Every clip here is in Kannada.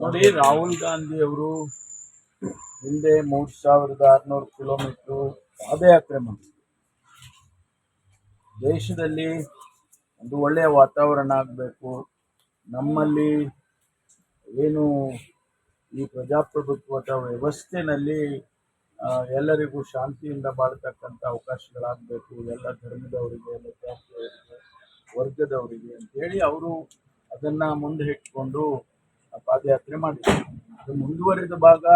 ನೋಡಿ, ರಾಹುಲ್ ಗಾಂಧಿ ಅವರು ಹಿಂದೆ ಮೂರ್ ಸಾವಿರದ ಆರ್ನೂರು ಕಿಲೋಮೀಟರ್ ಪಾದಯಾತ್ರೆ ಮಾಡಿದ್ರು. ದೇಶದಲ್ಲಿ ಒಂದು ಒಳ್ಳೆಯ ವಾತಾವರಣ ಆಗಬೇಕು. ನಮ್ಮಲ್ಲಿ ಏನು ಈ ಪ್ರಜಾಪ್ರಭುತ್ವದ ವ್ಯವಸ್ಥೆನಲ್ಲಿ ಎಲ್ಲರಿಗೂ ಶಾಂತಿಯಿಂದ ಬಾಳ್ತಕ್ಕಂಥ ಅವಕಾಶಗಳಾಗಬೇಕು. ಎಲ್ಲ ಧರ್ಮದವರಿಗೆ ಎಲ್ಲ ಜಾತಿಯವರಿಗೆ ವರ್ಗದವರಿಗೆ ಅಂತೇಳಿ ಅವರು ಅದನ್ನು ಮುಂದೆ ಇಟ್ಕೊಂಡು ಪಾದಯಾತ್ರೆ ಮಾಡಿದ್ದಾರೆ ಅದು ಮುಂದುವರಿದ ಭಾಗ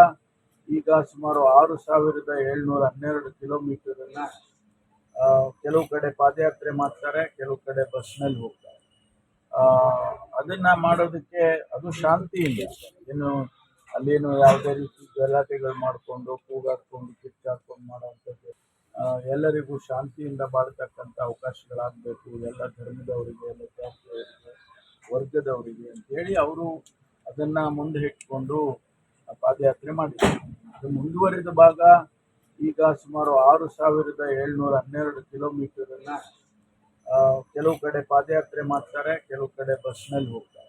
ಈಗ ಸುಮಾರು ಆರು ಸಾವಿರದ ಏಳ್ನೂರ ಹನ್ನೆರಡು ಕಿಲೋಮೀಟರನ್ನ ಕೆಲವು ಕಡೆ ಪಾದಯಾತ್ರೆ ಮಾಡ್ತಾರೆ, ಕೆಲವು ಕಡೆ ಬಸ್ನಲ್ಲಿ ಹೋಗ್ತಾರೆ. ಅದನ್ನ ಮಾಡೋದಕ್ಕೆ ಅದು ಶಾಂತಿಯಿಂದ ಏನು, ಅಲ್ಲೇನು ಯಾವುದೇ ರೀತಿ ಗಲಾಟೆಗಳು ಮಾಡಿಕೊಂಡು, ಕೂಗಾಡ್ಕೊಂಡು ಕಿಚ್ಚಾಡ್ಕೊಂಡು ಮಾಡೋವಂಥದ್ದು ಎಲ್ಲರಿಗೂ ಶಾಂತಿಯಿಂದ ಬಾಳ್ತಕ್ಕಂಥ ಅವಕಾಶಗಳಾಗಬೇಕು. ಎಲ್ಲ ಧರ್ಮದವರಿಗೆ, ಎಲ್ಲ ಜಾತಿಯವರಿಗೆ, ವರ್ಗದವರಿಗೆ ಅಂತೇಳಿ ಅವರು ಅದನ್ನ ಮುಂದೆ ಇಟ್ಕೊಂಡು ಪಾದಯಾತ್ರೆ ಮಾಡಿದ್ರು ಅದು ಮುಂದುವರಿದ ಭಾಗ ಈಗ ಸುಮಾರು ಆರು ಸಾವಿರದ ಏಳ್ನೂರ ಹನ್ನೆರಡು ಕಿಲೋಮೀಟರ್ ಆ, ಕೆಲವು ಕಡೆ ಪಾದಯಾತ್ರೆ ಮಾಡ್ತಾರೆ ಕೆಲವು ಕಡೆ ಬಸ್ನಲ್ಲಿ ಹೋಗ್ತಾರೆ.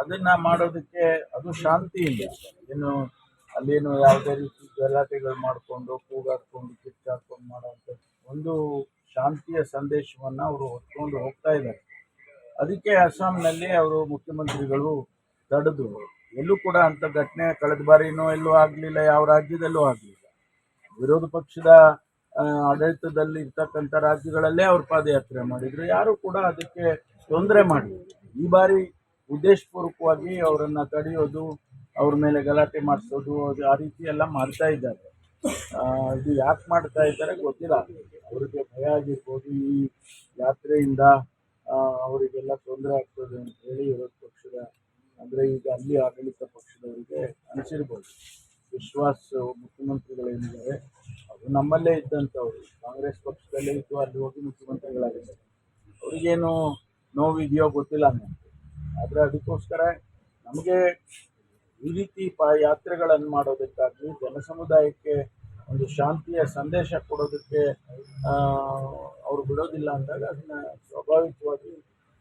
ಅದನ್ನ ಮಾಡೋದಕ್ಕೆ ಅದು ಶಾಂತಿ ಇಲ್ಲ ಏನು ಅಲ್ಲೇನು ಯಾವುದೇ ರೀತಿ ಗಲಾಟೆಗಳು ಮಾಡಿಕೊಂಡು ಕೂಗಾಡ್ಕೊಂಡು ಕಿಚ್ಚಾಡ್ಕೊಂಡು ಮಾಡೋವಂಥದ್ದು ಒಂದು ಶಾಂತಿಯ ಸಂದೇಶವನ್ನ ಅವರು ಹೊತ್ಕೊಂಡು ಹೋಗ್ತಾ ಇದ್ದಾರೆ. ಅದಕ್ಕೆ ಅಸ್ಸಾಂನಲ್ಲಿ ಅವರು ಮುಖ್ಯಮಂತ್ರಿಗಳು ತಡೆದು, ಎಲ್ಲೂ ಕೂಡ ಅಂತ ಘಟನೆ ಕಳೆದ ಬಾರಿನೂ ಎಲ್ಲೂ ಆಗಲಿಲ್ಲ, ಯಾವ ರಾಜ್ಯದಲ್ಲೂ ಆಗಲಿಲ್ಲ. ವಿರೋಧ ಪಕ್ಷದ ಆಡಳಿತದಲ್ಲಿ ಇರ್ತಕ್ಕಂಥ ರಾಜ್ಯಗಳಲ್ಲೇ ಅವ್ರು ಪಾದಯಾತ್ರೆ ಮಾಡಿದ್ರು, ಯಾರು ಕೂಡ ಅದಕ್ಕೆ ತೊಂದರೆ ಮಾಡಲಿಲ್ಲ ಈ ಬಾರಿ ಉದ್ದೇಶಪೂರ್ವಕವಾಗಿ ಅವರನ್ನ ತಡೆಯೋದು, ಅವ್ರ ಮೇಲೆ ಗಲಾಟೆ ಮಾಡಿಸೋದು, ಅದು ಆ ರೀತಿ ಎಲ್ಲ ಮಾಡ್ತಾ ಇದ್ದಾರೆ. ಇದು ಯಾಕೆ ಮಾಡ್ತಾ ಇದ್ದಾರೆ ಗೊತ್ತಿಲ್ಲ. ಅವರಿಗೆ ಭಯ ಆಗಿರ್ಬೋದು ಈ ಯಾತ್ರೆಯಿಂದ ಅವರಿಗೆಲ್ಲ ತೊಂದರೆ ಆಗ್ತದೆ ಅಂತ ಹೇಳಿ ವಿರೋಧ ಪಕ್ಷದ, ಅಂದರೆ ಈಗ ಅಲ್ಲಿ ಆಡಳಿತ ಪಕ್ಷದವರಿಗೆ ಅನಿಸಿರ್ಬೋದು. ವಿಶ್ವಾಸ್ ಮುಖ್ಯಮಂತ್ರಿಗಳೇನಿದ್ದಾರೆ ಅವರು ನಮ್ಮಲ್ಲೇ ಇದ್ದಂಥವ್ರು. ಕಾಂಗ್ರೆಸ್ ಪಕ್ಷದಲ್ಲೇ ಇದ್ದು ಅಲ್ಲಿ ಹೋಗಿ ಮುಖ್ಯಮಂತ್ರಿಗಳಾಗಿದ್ದಾರೆ. ಅವರಿಗೇನು ನೋವಿದೆಯೋ ಗೊತ್ತಿಲ್ಲ ನನಗೆ ಆದರೆ ಅದಕ್ಕೋಸ್ಕರ ನಮಗೆ ಈ ರೀತಿ ಪ ಯಾತ್ರೆಗಳನ್ನು ಮಾಡೋದಕ್ಕಾಗಲಿ, ಜನಸಮುದಾಯಕ್ಕೆ ಒಂದು ಶಾಂತಿಯ ಸಂದೇಶ ಕೊಡೋದಕ್ಕೆ ಅವ್ರು ಬಿಡೋದಿಲ್ಲ ಅಂದಾಗ ಅದನ್ನ ಸ್ವಾಭಾವಿಕವಾಗಿ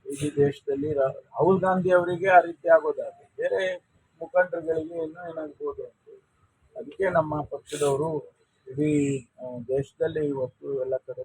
ಇಡೀ ದೇಶದಲ್ಲಿ ರಾಹುಲ್ ಗಾಂಧಿ ಅವರಿಗೆ ಆ ರೀತಿ ಆಗೋದಾದ್ರೆ ಬೇರೆ ಮುಖಂಡರುಗಳಿಗೆ ಇನ್ನೂ ಏನಾಗ್ಬೋದು ಅಂತ ಅದಕ್ಕೆ ನಮ್ಮ ಪಕ್ಷದವರು ಇಡೀ ದೇಶದಲ್ಲಿ ಇವತ್ತು ಎಲ್ಲ ಕಡೆ